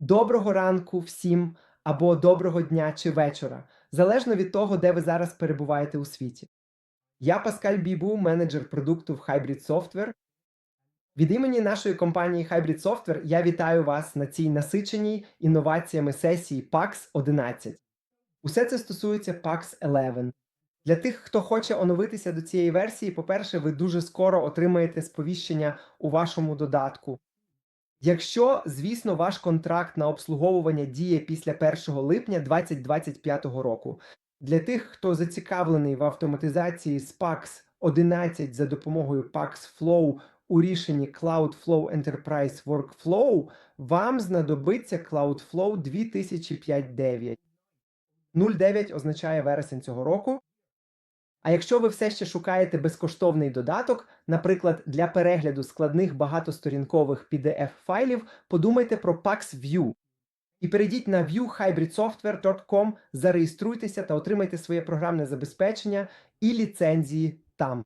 Доброго ранку всім або доброго дня чи вечора, залежно від того, де ви зараз перебуваєте у світі. Я Паскаль Бібу, менеджер продукту в Hybrid Software. Від імені нашої компанії Hybrid Software я вітаю вас на цій насиченій інноваціями сесії PAX 11. Усе це стосується PAX 11. Для тих, хто хоче оновитися до цієї версії, по-перше, ви дуже скоро отримаєте сповіщення у вашому додатку. Якщо, звісно, ваш контракт на обслуговування діє після 1 липня 2025 року. Для тих, хто зацікавлений в автоматизації з PAX 11 за допомогою PAX Flow у рішенні Cloudflow Enterprise Workflow, вам знадобиться Cloudflow 2005.9. 09 означає вересень цього року. А якщо ви все ще шукаєте безкоштовний додаток, наприклад, для перегляду складних багатосторінкових PDF-файлів, подумайте про PAX View. І перейдіть на viewhybridsoftware.com, зареєструйтеся та отримайте своє програмне забезпечення і ліцензії там.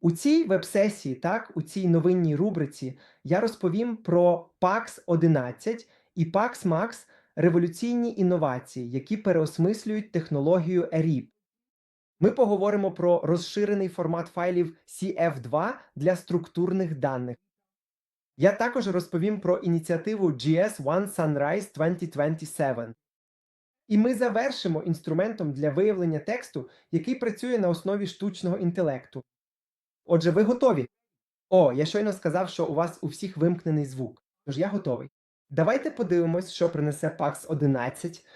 У цій веб-сесії, так, у цій новинній рубриці, я розповім про PAX 11 і PAX Max революційні інновації, які переосмислюють технологію ERIP. Ми поговоримо про розширений формат файлів CF2 для структурних даних. Я також розповім про ініціативу GS One Sunrise 2027. І ми завершимо інструментом для виявлення тексту, який працює на основі штучного інтелекту. Отже, ви готові? О, я щойно сказав, що у вас у всіх вимкнений звук. Тож я готовий. Давайте подивимось, що принесе PAX 11.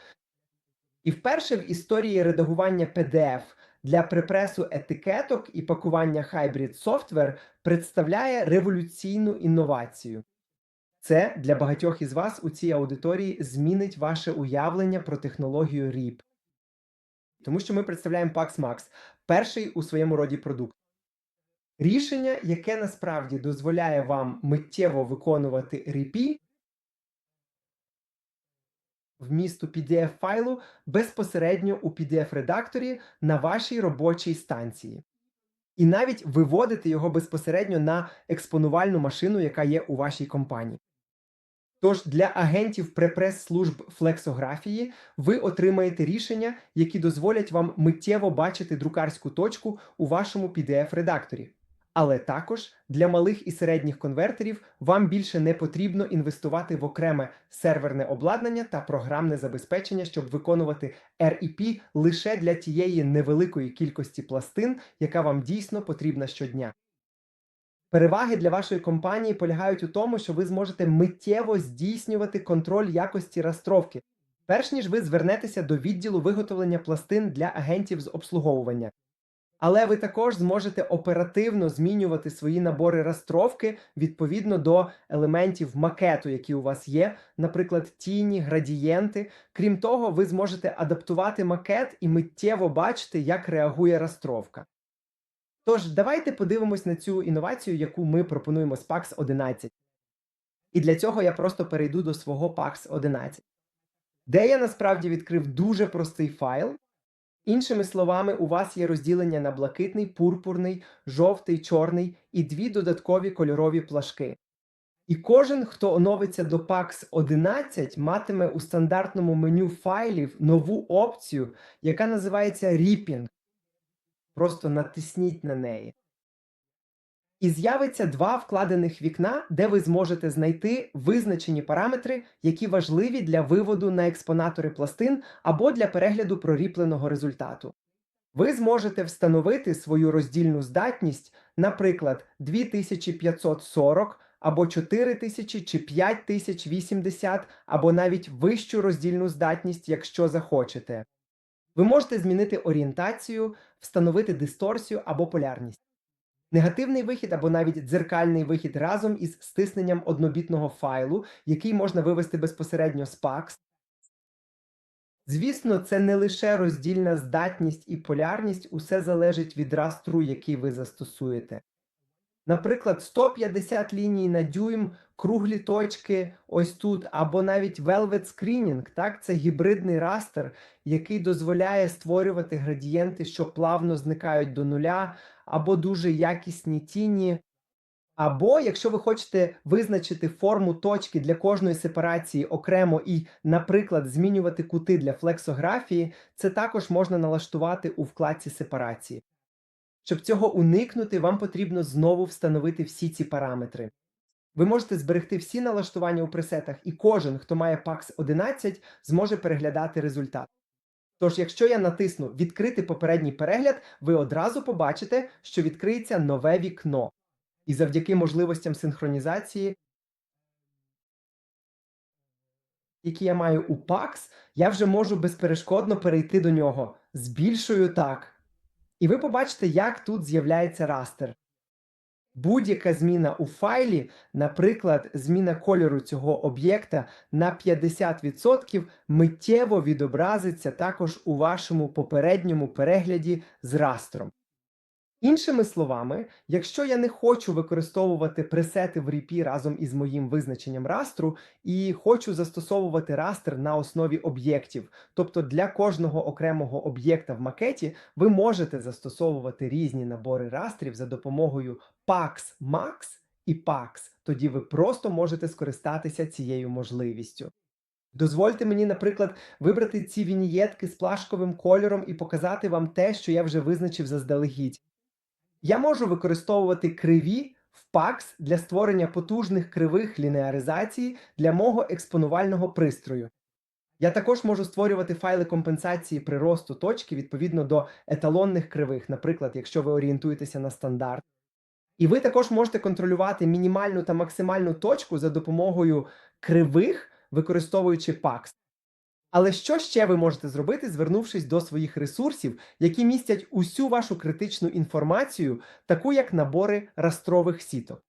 І вперше в історії редагування PDF для припресу етикеток і пакування Hybrid Software представляє революційну інновацію. Це для багатьох із вас у цій аудиторії змінить ваше уявлення про технологію RIP. Тому що ми представляємо Pax Max, перший у своєму роді продукт. Рішення, яке насправді дозволяє вам миттєво виконувати RIP вмісту PDF файлу безпосередньо у PDF-редакторі на вашій робочій станції. І навіть виводити його безпосередньо на експонувальну машину, яка є у вашій компанії. Тож для агентів препрес-служб флексографії ви отримаєте рішення, які дозволять вам миттєво бачити друкарську точку у вашому PDF-редакторі. Але також для малих і середніх конвертерів вам більше не потрібно інвестувати в окреме серверне обладнання та програмне забезпечення, щоб виконувати REP лише для тієї невеликої кількості пластин, яка вам дійсно потрібна щодня. Переваги для вашої компанії полягають у тому, що ви зможете миттєво здійснювати контроль якості растровки, перш ніж ви звернетеся до відділу виготовлення пластин для агентів з обслуговування. Але ви також зможете оперативно змінювати свої набори растровки відповідно до елементів макету, які у вас є, наприклад, тіні, градієнти. Крім того, ви зможете адаптувати макет і миттєво бачити, як реагує растровка. Тож, давайте подивимось на цю інновацію, яку ми пропонуємо з PAX 11. І для цього я просто перейду до свого PAX 11, де я насправді відкрив дуже простий файл. Іншими словами, у вас є розділення на блакитний, пурпурний, жовтий, чорний і дві додаткові кольорові плашки. І кожен, хто оновиться до PAX 11, матиме у стандартному меню файлів нову опцію, яка називається Ріпінг. Просто натисніть на неї. І з'явиться два вкладених вікна, де ви зможете знайти визначені параметри, які важливі для виводу на експонатори пластин або для перегляду проріпленого результату. Ви зможете встановити свою роздільну здатність, наприклад, 2540 або 4000 чи 5080, або навіть вищу роздільну здатність, якщо захочете. Ви можете змінити орієнтацію, встановити дисторсію або полярність. Негативний вихід або навіть дзеркальний вихід разом із стисненням однобітного файлу, який можна вивести безпосередньо з PAX. Звісно, це не лише роздільна здатність і полярність, усе залежить від растру, який ви застосуєте. Наприклад, 150 ліній на дюйм, круглі точки ось тут, або навіть Velvet Screening, так, це гібридний растер, який дозволяє створювати градієнти, що плавно зникають до нуля, або дуже якісні тіні. Або якщо ви хочете визначити форму точки для кожної сепарації окремо і, наприклад, змінювати кути для флексографії, це також можна налаштувати у вкладці сепарації. Щоб цього уникнути, вам потрібно знову встановити всі ці параметри. Ви можете зберегти всі налаштування у пресетах, і кожен, хто має PAX 11, зможе переглядати результат. Тож, якщо я натисну Відкрити попередній перегляд, ви одразу побачите, що відкриється нове вікно. І завдяки можливостям синхронізації, які я маю у PAX, я вже можу безперешкодно перейти до нього. Збільшую так. І ви побачите, як тут з'являється растер. Будь-яка зміна у файлі, наприклад, зміна кольору цього об'єкта на 50% миттєво відобразиться також у вашому попередньому перегляді з растром. Іншими словами, якщо я не хочу використовувати пресети в RIP разом із моїм визначенням растру і хочу застосовувати растер на основі об'єктів, тобто для кожного окремого об'єкта в макеті ви можете застосовувати різні набори растрів за допомогою PAX Max і PAX, тоді ви просто можете скористатися цією можливістю. Дозвольте мені, наприклад, вибрати ці вінієтки з плашковим кольором і показати вам те, що я вже визначив заздалегідь. Я можу використовувати криві в PAX для створення потужних кривих лінеаризації для мого експонувального пристрою. Я також можу створювати файли компенсації приросту точки відповідно до еталонних кривих, наприклад, якщо ви орієнтуєтеся на стандарт. І ви також можете контролювати мінімальну та максимальну точку за допомогою кривих, використовуючи PAX. Але що ще ви можете зробити, звернувшись до своїх ресурсів, які містять усю вашу критичну інформацію, таку як набори растрових сіток?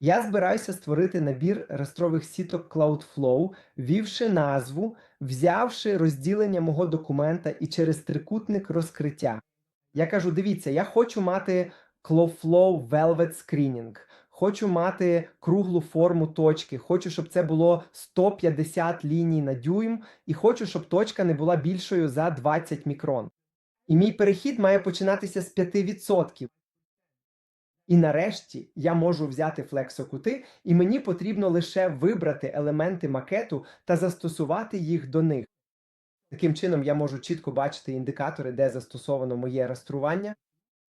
Я збираюся створити набір растрових сіток Cloudflow, ввівши назву, взявши розділення мого документа і через трикутник розкриття. Я кажу: дивіться, я хочу мати Cloudflow Velvet Screening. Хочу мати круглу форму точки, хочу, щоб це було 150 ліній на дюйм, і хочу, щоб точка не була більшою за 20 мікрон. І мій перехід має починатися з 5%. І нарешті я можу взяти флексокути, і мені потрібно лише вибрати елементи макету та застосувати їх до них. Таким чином, я можу чітко бачити індикатори, де застосовано моє растрування.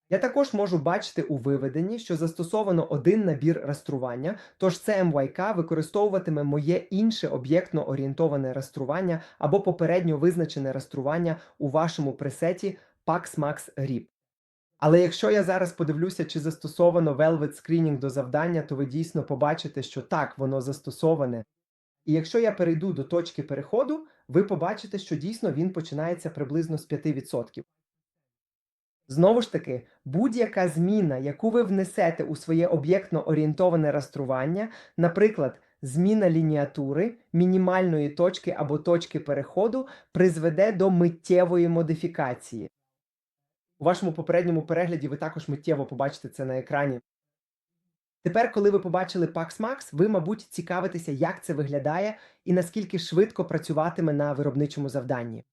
Я також можу бачити у виведенні, що застосовано один набір растрування, тож це МВК використовуватиме моє інше об'єктно орієнтоване растрування або попередньо визначене растрування у вашому пресеті PAX RIP. Але якщо я зараз подивлюся, чи застосовано Velvet Screening до завдання, то ви дійсно побачите, що так, воно застосоване. І якщо я перейду до точки переходу, ви побачите, що дійсно він починається приблизно з 5%. Знову ж таки, будь-яка зміна, яку ви внесете у своє об'єктно орієнтоване растрування, наприклад, зміна лініатури, мінімальної точки або точки переходу, призведе до миттєвої модифікації. У вашому попередньому перегляді ви також миттєво побачите це на екрані. Тепер, коли ви побачили Pax Max, ви, мабуть, цікавитеся, як це виглядає і наскільки швидко працюватиме на виробничому завданні.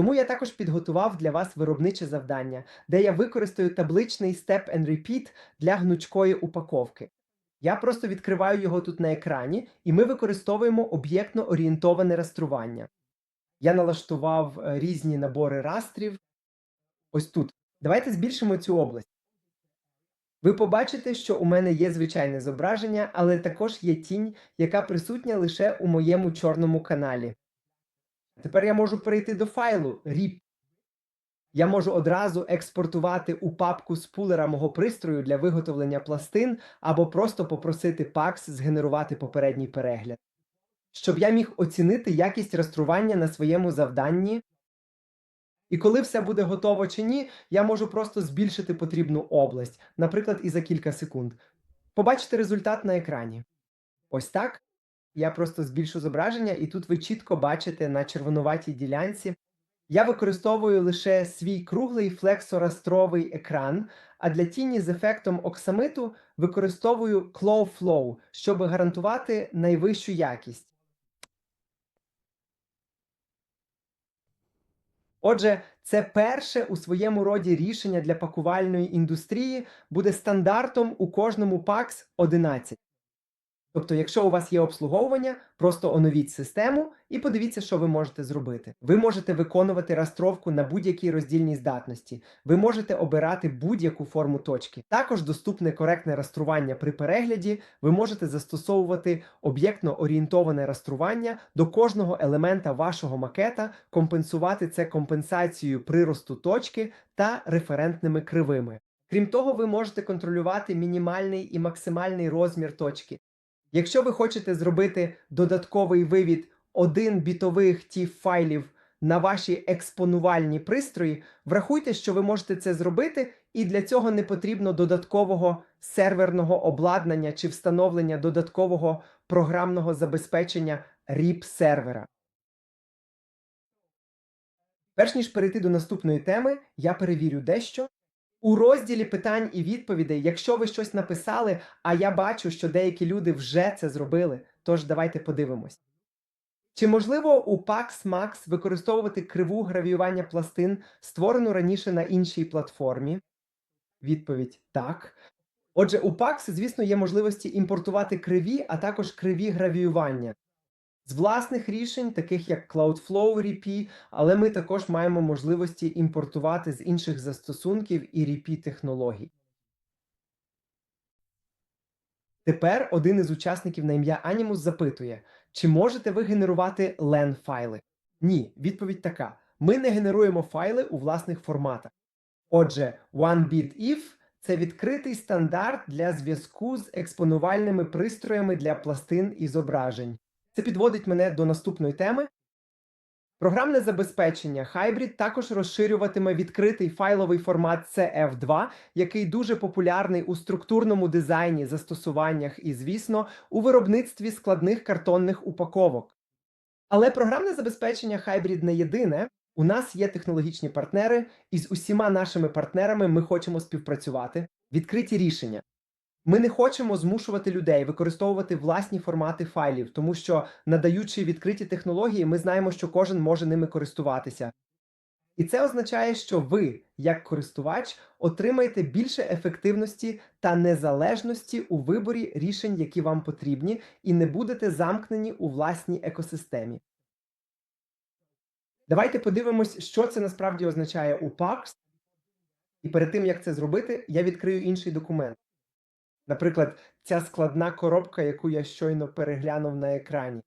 Тому я також підготував для вас виробниче завдання, де я використаю табличний Step and Repeat для гнучкої упаковки. Я просто відкриваю його тут на екрані, і ми використовуємо об'єктно орієнтоване растрування. Я налаштував е, різні набори растрів. Ось тут. Давайте збільшимо цю область. Ви побачите, що у мене є звичайне зображення, але також є тінь, яка присутня лише у моєму чорному каналі. Тепер я можу перейти до файлу RIP. Я можу одразу експортувати у папку з пулера мого пристрою для виготовлення пластин або просто попросити PAX згенерувати попередній перегляд. Щоб я міг оцінити якість растрування на своєму завданні. І коли все буде готово чи ні, я можу просто збільшити потрібну область, наприклад, і за кілька секунд. Побачите результат на екрані. Ось так. Я просто збільшу зображення, і тут ви чітко бачите на червонуватій ділянці. Я використовую лише свій круглий флексорастровий екран, а для тіні з ефектом оксамиту використовую Claw щоб гарантувати найвищу якість. Отже, це перше у своєму роді рішення для пакувальної індустрії буде стандартом у кожному PAX 11. Тобто, якщо у вас є обслуговування, просто оновіть систему і подивіться, що ви можете зробити. Ви можете виконувати растровку на будь-якій роздільній здатності. Ви можете обирати будь-яку форму точки. Також доступне коректне растрування при перегляді. Ви можете застосовувати об'єктно орієнтоване растрування до кожного елемента вашого макета, компенсувати це компенсацією приросту точки та референтними кривими. Крім того, ви можете контролювати мінімальний і максимальний розмір точки. Якщо ви хочете зробити додатковий вивід 1 бітових тіф файлів на ваші експонувальні пристрої, врахуйте, що ви можете це зробити, і для цього не потрібно додаткового серверного обладнання чи встановлення додаткового програмного забезпечення RIP сервера. Перш ніж перейти до наступної теми, я перевірю дещо. У розділі питань і відповідей, якщо ви щось написали, а я бачу, що деякі люди вже це зробили, тож давайте подивимось. Чи можливо у Pax Max використовувати криву гравіювання пластин, створену раніше на іншій платформі? Відповідь так. Отже, у Pax, звісно, є можливості імпортувати криві, а також криві гравіювання з власних рішень, таких як Cloudflow RP, але ми також маємо можливості імпортувати з інших застосунків і RP технологій. Тепер один із учасників на ім'я Animus запитує, чи можете ви генерувати LEN файли? Ні, відповідь така: ми не генеруємо файли у власних форматах. Отже, OneBitIf – це відкритий стандарт для зв'язку з експонувальними пристроями для пластин і зображень. Це підводить мене до наступної теми. Програмне забезпечення Hybrid також розширюватиме відкритий файловий формат CF2, який дуже популярний у структурному дизайні, застосуваннях і, звісно, у виробництві складних картонних упаковок. Але програмне забезпечення Hybrid не єдине. У нас є технологічні партнери, і з усіма нашими партнерами ми хочемо співпрацювати. Відкриті рішення. Ми не хочемо змушувати людей використовувати власні формати файлів, тому що, надаючи відкриті технології, ми знаємо, що кожен може ними користуватися. І це означає, що ви, як користувач, отримаєте більше ефективності та незалежності у виборі рішень, які вам потрібні, і не будете замкнені у власній екосистемі. Давайте подивимось, що це насправді означає у PAX. І перед тим, як це зробити, я відкрию інший документ. Наприклад, ця складна коробка, яку я щойно переглянув на екрані.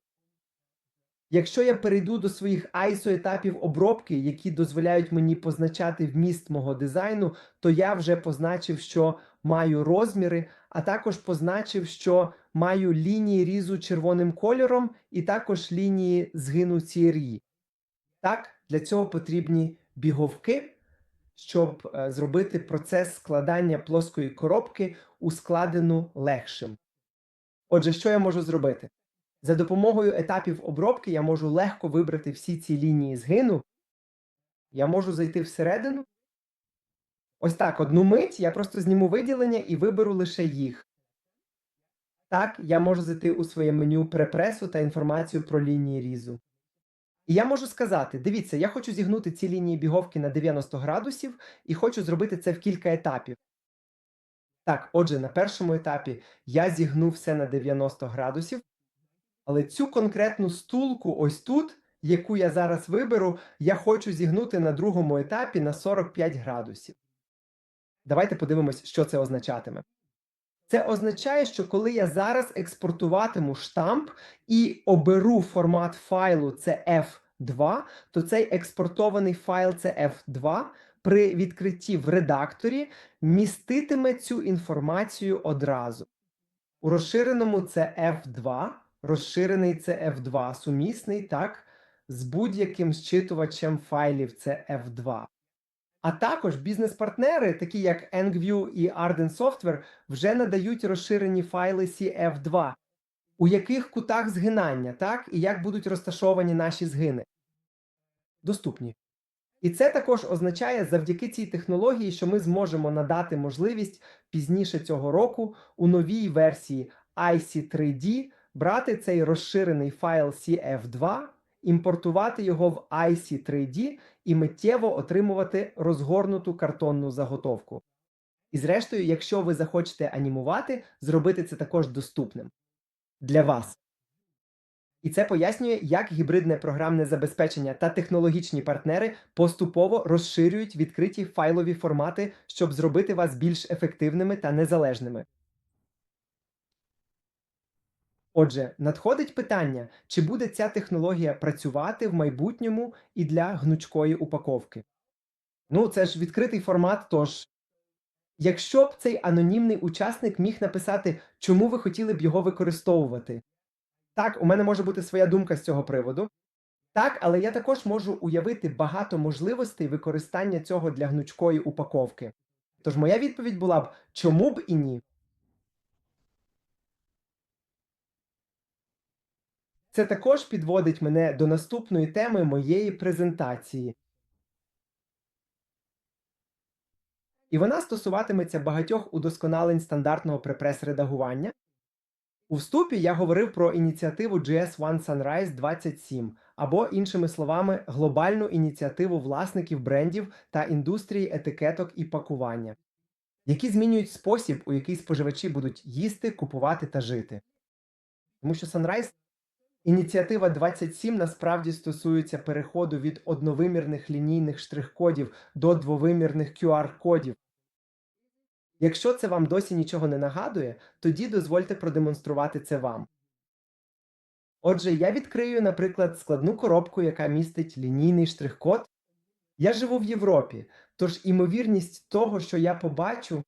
Якщо я перейду до своїх ISO етапів обробки, які дозволяють мені позначати вміст мого дизайну, то я вже позначив, що маю розміри, а також позначив, що маю лінії різу червоним кольором, і також лінії згину CRE. Так, для цього потрібні біговки щоб е, зробити процес складання плоскої коробки ускладену легшим. Отже, що я можу зробити? За допомогою етапів обробки я можу легко вибрати всі ці лінії згину. Я можу зайти всередину. Ось так, одну мить я просто зніму виділення і виберу лише їх. Так, я можу зайти у своє меню препресу та інформацію про лінії різу. І я можу сказати: дивіться, я хочу зігнути ці лінії біговки на 90 градусів і хочу зробити це в кілька етапів. Так, отже, на першому етапі я зігнув все на 90 градусів, але цю конкретну стулку ось тут, яку я зараз виберу, я хочу зігнути на другому етапі на 45 градусів. Давайте подивимось, що це означатиме. Це означає, що коли я зараз експортуватиму штамп і оберу формат файлу це F2, то цей експортований файл це F2 при відкритті в редакторі міститиме цю інформацію одразу. У розширеному це F2, розширений це F2, сумісний так, з будь-яким зчитувачем файлів це F2. А також бізнес-партнери, такі як EngView і Arden Software, вже надають розширені файли CF2, у яких кутах згинання, так, і як будуть розташовані наші згини. Доступні. І це також означає завдяки цій технології, що ми зможемо надати можливість пізніше цього року у новій версії IC3D брати цей розширений файл CF2 імпортувати його в IC3D і миттєво отримувати розгорнуту картонну заготовку. І зрештою, якщо ви захочете анімувати, зробити це також доступним для вас. І це пояснює, як гібридне програмне забезпечення та технологічні партнери поступово розширюють відкриті файлові формати, щоб зробити вас більш ефективними та незалежними. Отже, надходить питання, чи буде ця технологія працювати в майбутньому і для гнучкої упаковки. Ну, це ж відкритий формат, тож. Якщо б цей анонімний учасник міг написати, чому ви хотіли б його використовувати. Так, у мене може бути своя думка з цього приводу. Так, але я також можу уявити багато можливостей використання цього для гнучкої упаковки. Тож моя відповідь була б, чому б і ні. Це також підводить мене до наступної теми моєї презентації. І вона стосуватиметься багатьох удосконалень стандартного препрес-редагування. У вступі я говорив про ініціативу GS One Sunrise 27, або, іншими словами, глобальну ініціативу власників брендів та індустрії етикеток і пакування, які змінюють спосіб, у який споживачі будуть їсти, купувати та жити. Тому що Sunrise Ініціатива 27 насправді стосується переходу від одновимірних лінійних штрих-кодів до двовимірних QR-кодів. Якщо це вам досі нічого не нагадує, тоді дозвольте продемонструвати це вам. Отже, я відкрию, наприклад, складну коробку, яка містить лінійний штрих-код. Я живу в Європі, тож імовірність того, що я побачу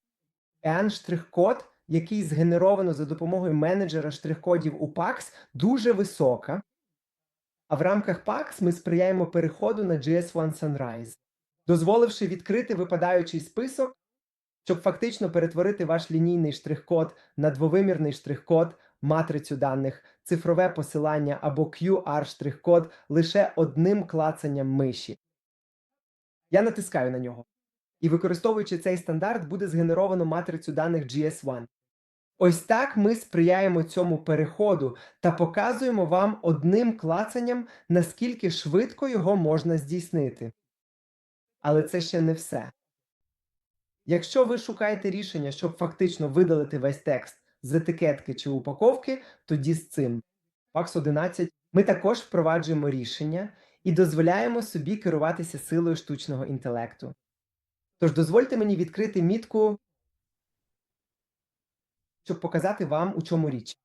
n штрих-код який згенеровано за допомогою менеджера штрих-кодів у PAX, дуже висока. А в рамках PAX ми сприяємо переходу на GS One Sunrise, дозволивши відкрити випадаючий список, щоб фактично перетворити ваш лінійний штрих-код на двовимірний штрих-код, матрицю даних, цифрове посилання або QR-штрих-код лише одним клацанням миші. Я натискаю на нього. І використовуючи цей стандарт, буде згенеровано матрицю даних GS1. Ось так ми сприяємо цьому переходу та показуємо вам одним клацанням, наскільки швидко його можна здійснити. Але це ще не все. Якщо ви шукаєте рішення, щоб фактично видалити весь текст з етикетки чи упаковки, тоді з цим. PAX 11 ми також впроваджуємо рішення і дозволяємо собі керуватися силою штучного інтелекту. Тож дозвольте мені відкрити мітку, щоб показати вам, у чому річ.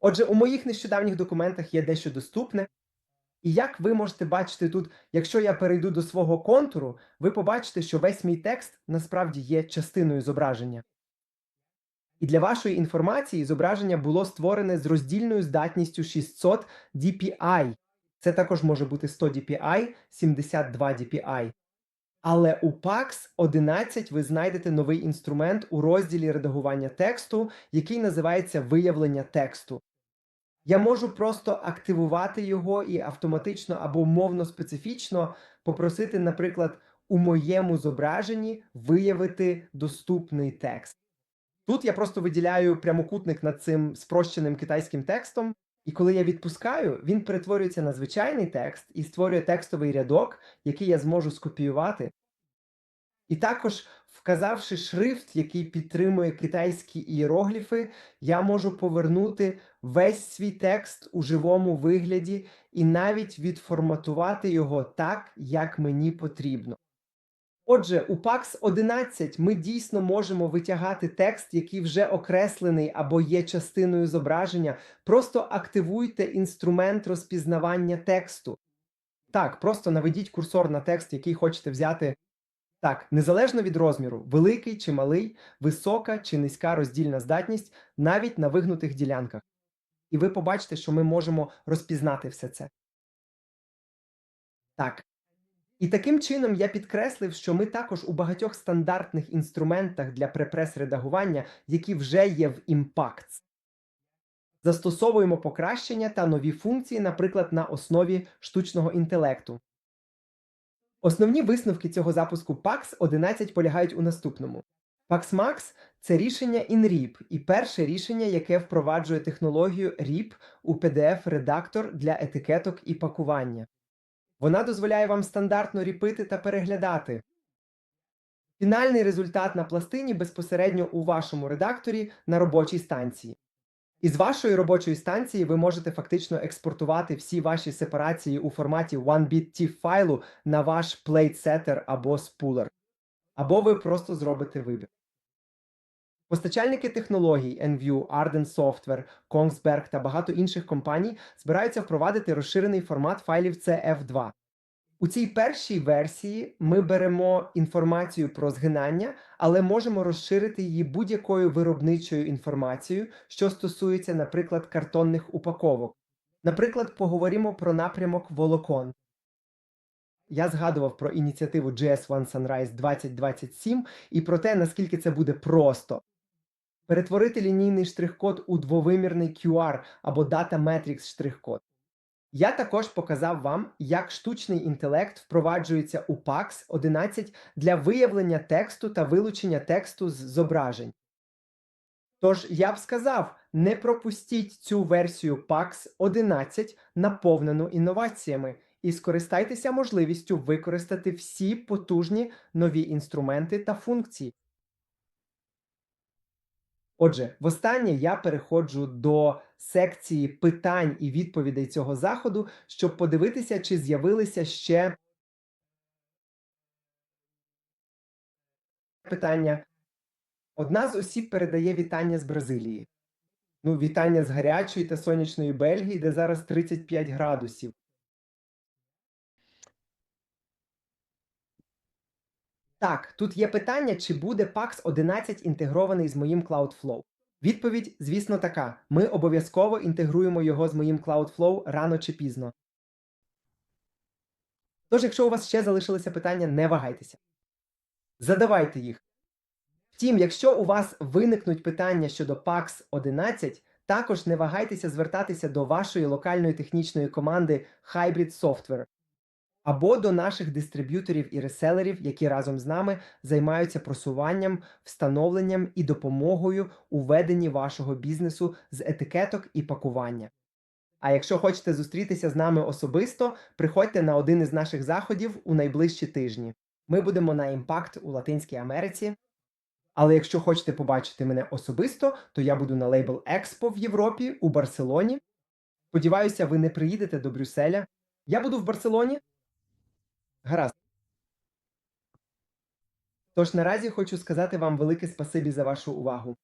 Отже, у моїх нещодавніх документах є дещо доступне. І як ви можете бачити тут, якщо я перейду до свого контуру, ви побачите, що весь мій текст насправді є частиною зображення. І для вашої інформації зображення було створене з роздільною здатністю 600 dpi. Це також може бути 100 dpi, 72 dpi. Але у PAX 11 ви знайдете новий інструмент у розділі редагування тексту, який називається виявлення тексту. Я можу просто активувати його і автоматично або мовно специфічно попросити, наприклад, у моєму зображенні виявити доступний текст. Тут я просто виділяю прямокутник над цим спрощеним китайським текстом, і коли я відпускаю, він перетворюється на звичайний текст і створює текстовий рядок, який я зможу скопіювати. І також, вказавши шрифт, який підтримує китайські ієрогліфи, я можу повернути весь свій текст у живому вигляді і навіть відформатувати його так, як мені потрібно. Отже, у PAX 11 ми дійсно можемо витягати текст, який вже окреслений або є частиною зображення. Просто активуйте інструмент розпізнавання тексту. Так, просто наведіть курсор на текст, який хочете взяти. Так, незалежно від розміру, великий чи малий, висока чи низька роздільна здатність навіть на вигнутих ділянках. І ви побачите, що ми можемо розпізнати все це. Так. І таким чином я підкреслив, що ми також у багатьох стандартних інструментах для препрес-редагування, які вже є в Impacts, застосовуємо покращення та нові функції, наприклад, на основі штучного інтелекту. Основні висновки цього запуску PAX 11 полягають у наступному. PAX Max це рішення InRip і перше рішення, яке впроваджує технологію RIP у PDF-редактор для етикеток і пакування. Вона дозволяє вам стандартно ріпити та переглядати. Фінальний результат на пластині безпосередньо у вашому редакторі на робочій станції. Із вашої робочої станції ви можете фактично експортувати всі ваші сепарації у форматі one-bit TIFF файлу на ваш плейтсеттер або спулер. Або ви просто зробите вибір. Постачальники технологій NView, Arden Software, Kongsberg та багато інших компаній збираються впровадити розширений формат файлів CF2. У цій першій версії ми беремо інформацію про згинання, але можемо розширити її будь-якою виробничою інформацією, що стосується, наприклад, картонних упаковок. Наприклад, поговоримо про напрямок волокон. Я згадував про ініціативу JS One Sunrise 2027 і про те, наскільки це буде просто. Перетворити лінійний штрих-код у двовимірний QR або Data Matrix штрих-код. Я також показав вам, як штучний інтелект впроваджується у PAX 11 для виявлення тексту та вилучення тексту з зображень. Тож я б сказав, не пропустіть цю версію PAX 11, наповнену інноваціями, і скористайтеся можливістю використати всі потужні нові інструменти та функції. Отже, востаннє я переходжу до секції питань і відповідей цього заходу, щоб подивитися, чи з'явилися ще питання. Одна з осіб передає вітання з Бразилії. Ну, вітання з гарячої та сонячної Бельгії, де зараз 35 градусів. Так, тут є питання, чи буде PAX 11 інтегрований з моїм Cloudflow. Відповідь, звісно, така: ми обов'язково інтегруємо його з моїм Cloudflow рано чи пізно. Тож, якщо у вас ще залишилися питання, не вагайтеся. Задавайте їх. Втім, якщо у вас виникнуть питання щодо PAX 11, також не вагайтеся звертатися до вашої локальної технічної команди Hybrid Software або до наших дистриб'юторів і реселерів, які разом з нами займаються просуванням, встановленням і допомогою у веденні вашого бізнесу з етикеток і пакування. А якщо хочете зустрітися з нами особисто, приходьте на один із наших заходів у найближчі тижні. Ми будемо на Impact у Латинській Америці. Але якщо хочете побачити мене особисто, то я буду на Label Expo в Європі у Барселоні. Сподіваюся, ви не приїдете до Брюсселя. Я буду в Барселоні. Гаразд. Тож наразі хочу сказати вам велике спасибі за вашу увагу.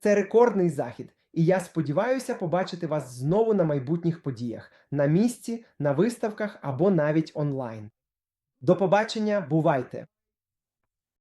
Це рекордний захід, і я сподіваюся побачити вас знову на майбутніх подіях, на місці, на виставках або навіть онлайн. До побачення, бувайте!